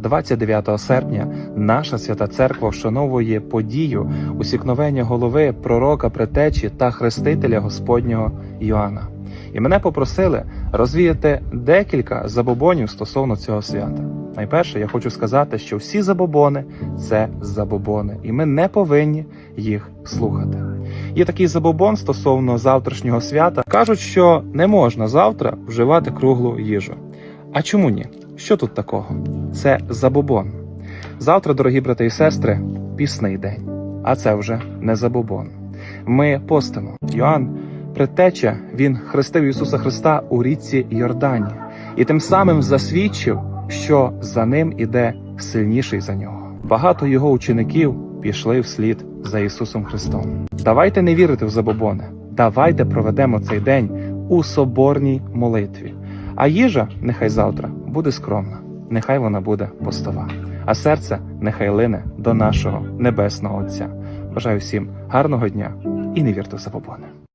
29 серпня наша свята церква вшановує подію усікновення голови пророка предтечі та хрестителя Господнього Йоанна. І мене попросили розвіяти декілька забобонів стосовно цього свята. Найперше, я хочу сказати, що всі забобони це забобони, і ми не повинні їх слухати. Є такий забобон стосовно завтрашнього свята. Кажуть, що не можна завтра вживати круглу їжу. А чому ні? Що тут такого? Це забобон. Завтра, дорогі брати і сестри, пісний день. А це вже не забобон. Ми постимо. Йоанн, предтеча, він хрестив Ісуса Христа у річці Йордані і тим самим засвідчив, що за ним іде сильніший за нього. Багато його учеників пішли вслід за Ісусом Христом. Давайте не вірити в забобони. Давайте проведемо цей день у соборній молитві. А їжа нехай завтра буде скромна, нехай вона буде постова, а серце нехай лине до нашого небесного Отця. Бажаю всім гарного дня і не вірте в.